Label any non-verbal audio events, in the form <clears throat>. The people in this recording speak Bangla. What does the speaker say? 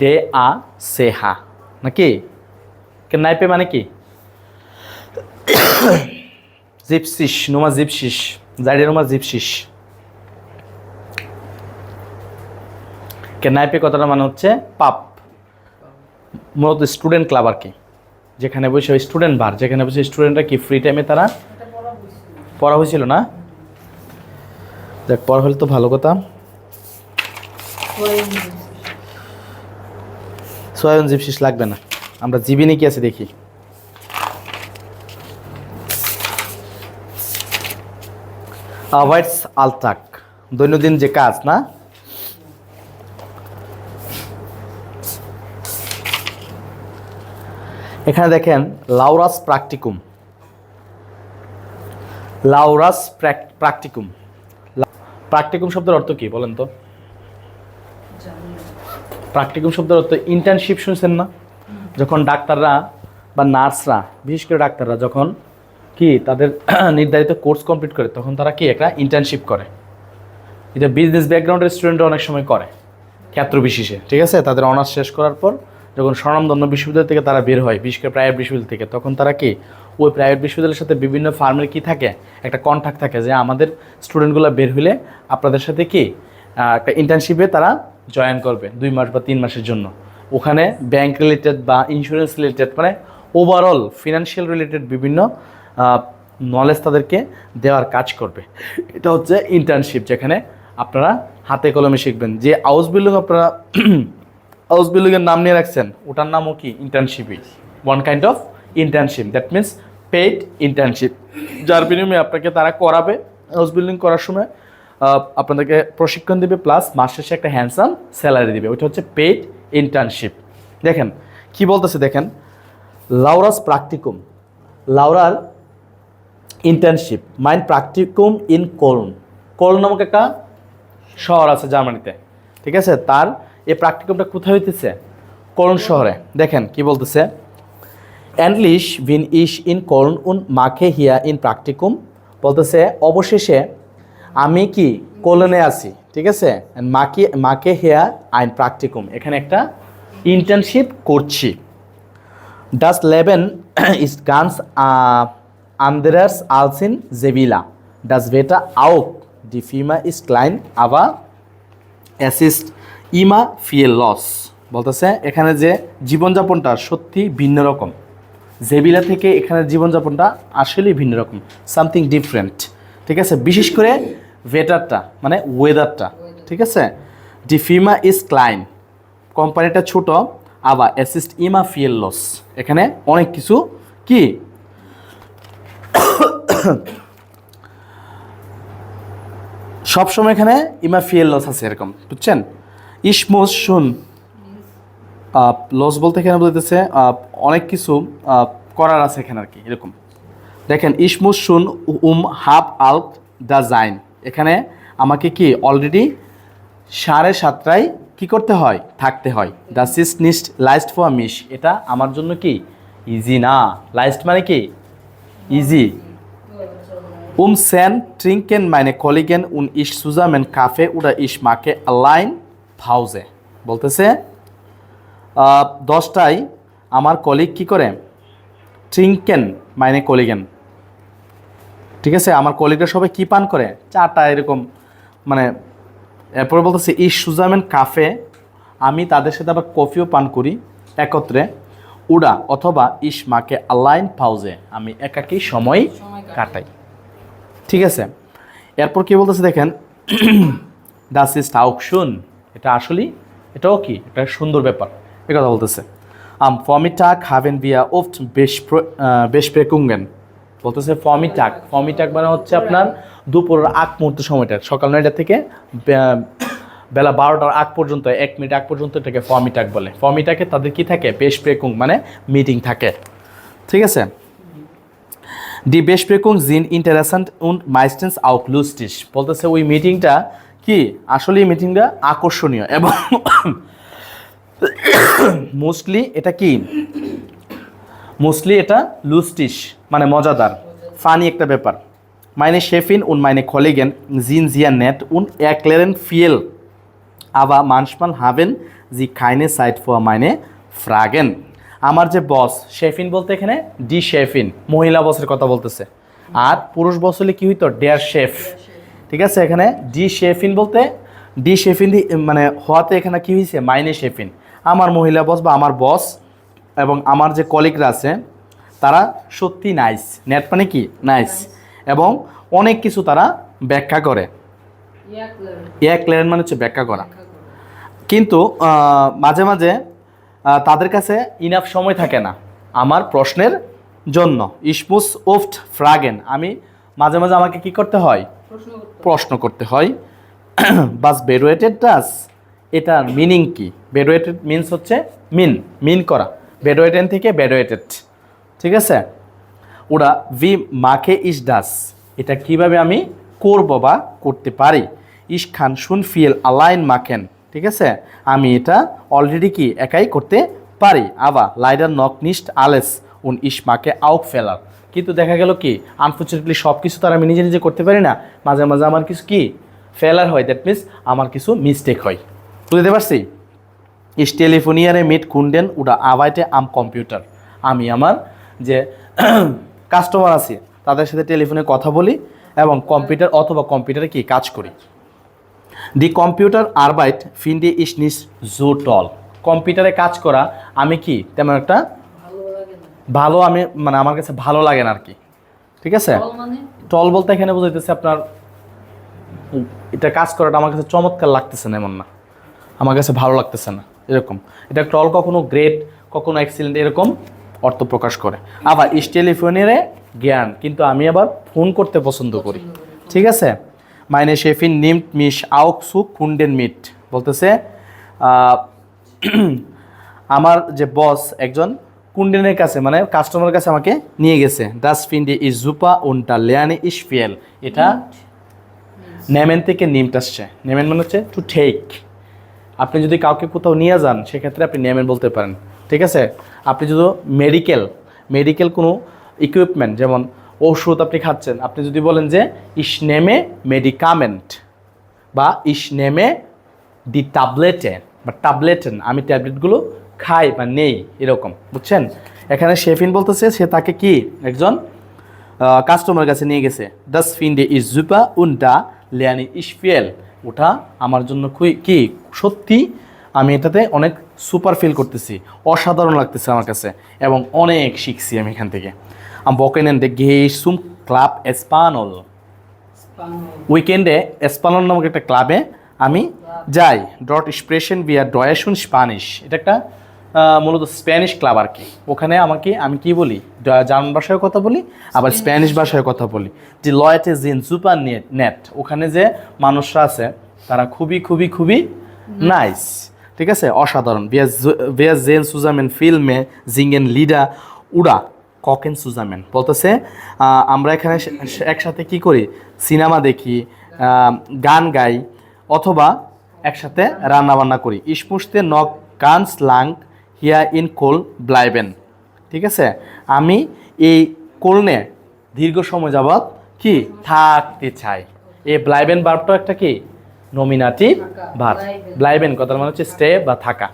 ডে আ সেহা নাকি? নাইপে মানে কি? জিপসিস, নোমা জিপসিস, জাইডে নোমা জিপসিস। নাইপে কথাটা মানে হচ্ছে পাপ। মূলত স্টুডেন্ট ক্লাব আর কি। যেখানে বসে স্টুডেন্ট বার, যেখানে বসে স্টুডেন্টরা কি ফ্রি টাইমে তারা পড়া হয়েছিল না? দেখ, পড়া হলে তো ভালো কথা। সোয়াবিন জিপসিস লাগবে না। আমরা জিবিনে কি আছে দেখি। অ্যাভয়েডস আলট্রাক দৈনন্দিন যে কাজ, না? এখানে দেখেন, লাউরাস প্র্যাকটিকুম লাউরাস প্র্যাকটিকুম প্র্যাকটিকুম শব্দের অর্থ কি, বলেন তো? প্র্যাকটিকুম শব্দের অর্থ ইন্টার্নশিপ শুনছেন না? যখন ডাক্তাররা বা নার্সরা, বিশেষ করে ডাক্তাররা যখন কি তাদের <clears throat> নির্ধারিত কোর্স কমপ্লিট করে, তখন তারা কি একটা ইন্টার্নশিপ করে। এটা বিজনেস ব্যাকগ্রাউন্ডের স্টুডেন্টরা অনেক সময় করে, ক্ষেত্র বিশেষে, ঠিক আছে? তাদের অনার্স শেষ করার পর যখন স্বনামধন্য বিশ্ববিদ্যালয় থেকে তারা বের হয়, বিশেষ করে প্রাইভেট বিশ্ববিদ্যালয় থেকে, তখন তারা কি ওই প্রাইভেট বিশ্ববিদ্যালয়ের সাথে বিভিন্ন ফার্মের কি থাকে, একটা কন্ট্যাক্ট থাকে যে আমাদের স্টুডেন্টগুলো বের হলে আপনাদের সাথে কি একটা ইন্টার্নশিপে তারা জয়েন করবে দুই মাস বা তিন মাসের জন্য। ওখানে ব্যাংক রিলেটেড বা ইন্স্যুরেন্স রিলেটেড মানে ওভারঅল ফিনান্সিয়াল রিলেটেড বিভিন্ন নলেজ তাদেরকে দেওয়ার কাজ করবে। এটা হচ্ছে ইন্টার্নশিপ যেখানে আপনারা হাতে কলমে শিখবেন। যে হাউস বিল্ডিং আপনারা <clears throat> হাউস বিল্ডিংয়ের নাম নিয়ে রাখছেন, ওটার নামও কি? ইন্টার্নশিপই one kind of internship that means paid internship যার বিনিময়ে আপনাকে তারা করাবে হাউস বিল্ডিং করার সময়। আপনাদেরকে প্রশিক্ষণ দেবে প্লাস মাস শেষে একটা হ্যান্ডসাম স্যালারি দিবে। ওইটা হচ্ছে পেইড ইন্টার্নশিপ দেখেন, কি বলতেছে দেখেন? লাউরাস প্রাকটিকুম। লাউরার ইন্টার্নশিপ মাইন্ড প্রাকটিকুম ইন কোলন। কোলন নামক একটা শহর আছে জার্মানিতে। ঠিক আছে? তার এই প্রাকটিকুমটা কোথায় হইতেছে? কোলন শহরে। দেখেন, কি বলতেছে? অ্যান্ডলিশ ভিন ইশ ইন কোলন উন মাখে হিয়া ইন প্রাকটিকুম বলতেছে, অবশেষে আমি কি কোলনে আছি ঠিক আছে? মাকে মাকে হেয়া আইন প্রাকটিকুম এখানে একটা ইন্টার্নশিপ করছি। Das Leben <clears throat> ist ganz Andras in Sevilla. Das Wetter auch. Die Firma ist klein, aber es ist immer viel বলতেছে এখানে যে জীবনযাপনটা সত্যি ভিন্ন রকম। জেবিলা থেকে এখানে জীবনযাপনটা আসলেই ভিন্ন রকম। সামথিং ডিফারেন্ট ঠিক আছে? বিশেষ করে ওয়েদারটা মানে ওয়েদারটা ঠিক আছে? ডি ফিমা ইজ ক্লাইন কোম্পানিটা ছোট, আবার অ্যাসিস্ট ইমা ফিয়েল লস এখানে অনেক কিছু কি? সবসময় এখানে ইমা ফিয়েল লস আছে এরকম, বুঝছেন? ইসমোস শুন লস বলতে এখানে বলতেছে অনেক কিছু করার আছে এখানে আর কি, এরকম। দেখেন, ইসমুস শুন উম হাফ আল্প দ্য জাইন। এখানে আমাকে কি অলরেডি সাড়ে সাতটায় কি করতে হয়? থাকতে হয়। দ্য সিস নিস্ট লাইস্ট ফর মিস এটা আমার জন্য কি? ইজি না। লাইস্ট মানে কি? Easy. Um sen trinken meine Kollegen und ich zusammen Kaffee oder ich mache allein Pause বলতেছে দশটায় আমার কলিগ কি করে? ট্রিঙ্কেন মাইনে কলিগেন। ঠিক আছে? আমার কলিগরা সবাই কি পান করে? চাটা এরকম মানে এরপরে বলতেছে ইস সুজামেন কাফে আমি তাদের সাথে আবার কফিও পান করি একত্রে। উডা অথবা ইস মাকে আলাইন পাউজে আমি একাকী সময় কাটাই। ঠিক আছে? এরপর কি বলতেছে দেখেন দাস ইস শুন এটা আসলেই এটাও কি? এটা সুন্দর ব্যাপার। এ কথা বলতেছে। আম ফমিটাক হাভেন বিয়া ওফট বেশ বেশ প্রেকুঙ্গেন বলতেছে ফর্মি ফমিটাক ফমিটাক মানে হচ্ছে আপনার দুপুরের আগ মুহূর্ত সময়টা, সকাল নয়টা থেকে বেলা বারোটার আগ পর্যন্ত, এক মিনিট আগ পর্যন্ত এটাকে ফর্মি ফমিটাক বলে। ফমিটাকে তাদের কি থাকে? বেশ প্রেকুং মানে মিটিং থাকে। ঠিক আছে? ডি বেসপ্রেকুং জিন ইন্টারেসান্ট উন্ড মাইস্টেন্স আউট লুস্টিস। বলতেছে ওই মিটিংটা কি? আসলে এই মিটিংটা আকর্ষণীয় এবং <coughs> মোস্টলি এটা কি? মোস্টলি এটা লুস্টিস। মানে মজাদার, ফানি একটা ব্যাপার। মাইনে শেফিন উন মাইনে কলিগেন জিন জিয়া নেট উন একলেরেন ফিয়েল। aber manchmal haben জি keine সাইড für মাইনে Fragen আমার যে বস, শেফিন বলতে এখানে ডি শেফিন, মহিলা বসের কথা বলতেছে। আর পুরুষ বস হলে কী হইতো? ডেয়ার শেফ। ঠিক আছে, এখানে ডি শেফিন বলতে, ডি শেফিন মানে হওয়াতে এখানে কী হয়েছে মাইনে শেফিন। আমার মহিলা বস বা আমার বস এবং আমার যে কলিগরা আছে তারা সত্যি নাইস নেট মানে কি? নাইস এবং অনেক কিছু তারা ব্যাখ্যা করে। এক লেন মানে হচ্ছে ব্যাখ্যা করা। কিন্তু মাঝে মাঝে তাদের কাছে ইনাফ সময় থাকে না আমার প্রশ্নের জন্য। ইসমুস ওফট ফ্রাগেন আমি মাঝে মাঝে আমাকে কি করতে হয়? প্রশ্ন করতে হয়। <clears throat> বাস বেরোয়েটেড ডাস এটার মিনিং কি? বেরোয়েটেড মিনস হচ্ছে মিন মিন করা। বেরোয়েটেন থেকে বেরোয়েটেড ঠিক আছে? ওরা ভি মাখে ইস ডাস এটা কীভাবে আমি করব বা করতে পারি? ইস খান শুন ফিল আলাইন মাখেন, ঠিক আছে? আমি এটা অলরেডি কি একাই করতে পারি? আবার লাইডার নক নিস্ট আলেস, উন ইস মাকে আউক ফেলার। কিন্তু দেখা গেল কি আনফর্চুনেটলি সব কিছু তো আর আমি নিজে নিজে করতে পারি না। মাঝে মাঝে আমার কিছু কি ফেলার হয় দ্যাট মিনস আমার কিছু মিস্টেক হয়। বুঝতে পারছি? ইস টেলিফোনিয়ারে মিট কুন্ডেন, উডা আওয়াইটে আম কম্পিউটার। আমি আমার যে <clears throat> কাস্টমার আছে তাদের সাথে টেলিফোনে কথা বলি এবং কম্পিউটার অথবা কম্পিউটারে কি কাজ করি। দি কম্পিউটার আরবাইট ফিন্ডে ইস নিস জো টল কম্পিউটারে কাজ করা আমি কি তেমন একটা ভালো আমি মানে আমার কাছে ভালো লাগে না আর কি ঠিক আছে? টল বলতে এখানে বোঝাইতেছে আপনার এটা কাজ করাটা আমার কাছে চমৎকার লাগতেছে না এমন না। আমার কাছে ভালো লাগতেছে না এরকম। এটা টল কখনো গ্রেট কখনো এক্সিলেন্ট এরকম অর্থ প্রকাশ করে। আবার টেলিফোনের জ্ঞান কিন্তু আমি আবার ফোন করতে পছন্দ করি। ঠিক আছে? মাইনে শেফিন নিমট মিশ আউক সুক কুন্ডেন মিট। বলতেছে <clears throat> আমার যে বস একজন কুন্ডেনের কাছে মানে কাস্টমারের কাছে আমাকে নিয়ে গেছে। ডাস্টবিন ইজ জুপা উনটা লেয়ানে ইস ফিয়েল এটা নেমেন থেকে নিমট আসছে। নেমেন মানে হচ্ছে টু ঠেক আপনি যদি কাউকে কোথাও নিয়ে যান সেক্ষেত্রে আপনি নেমেন বলতে পারেন। ঠিক আছে? আপনি যদি মেডিকেল মেডিকেল কোনো ইকুইপমেন্ট যেমন ওষুধ আপনি খাচ্ছেন, আপনি যদি বলেন যে, ইস নেমে মেডিকামেন্ট বা ইস নেমে দি ট্যাবলেটে বা ট্যাবলেটেন আমি ট্যাবলেটগুলো খাই বা নেই, এরকম, বুঝছেন? এখানে শেফিন বলতেছে, সে তাকে কি একজন কাস্টমার কাছে নিয়ে গেছে। দাস ফিন ফিন্ডে ইজ জুপা উনটা লেয়ানি ইসফিয়েল ওটা আমার জন্য কি, সত্যি আমি এটাতে অনেক সুপার ফিল করতেছি অসাধারণ লাগতেছে আমার কাছে এবং অনেক শিখছি আমি এখান থেকে। আমি বকেনেন দে গে সুম ক্লাব এসপানল। উইকেন্ডে এসপানল নামক একটা ক্লাবে আমি যাই ডট স্প্রেশন বিয়ার ডয়েশন স্প্যানিশ। এটা একটা মূলত স্প্যানিশ ক্লাব আর কি। ওখানে আমাকে আমি কি বলি? জার্মান ভাষায় কথা বলি আবার স্প্যানিশ। ভাষায় কথা বলি। যে লয়েটে জিন সুপার নেট নেট ওখানে যে মানুষরা আছে তারা খুবই খুবই খুবই নাইস। ঠিক আছে? অসাধারণ। বিয়ার জেন সুজামেন ফিল্মে জিঙ্গেন লিডা, উড়া, ককেন সুজামেন বলতেছে আমরা এখানে একসাথে কি করি? সিনেমা দেখি গান গাই, অথবা একসাথে রান্না বান্না করি। ইসমুস্তে নক গানস লাং হিয়া ইন কোল, ব্লাইবেন। ঠিক আছে? আমি এই কোলনে দীর্ঘ সময় যাবৎ কি? থাকতে চাই। এই ব্লাইবেন বার্বটা একটা কি? নমিনাটিভ ভার। ব্লাইবেন কথার মানে হচ্ছে স্টে বা থাকা।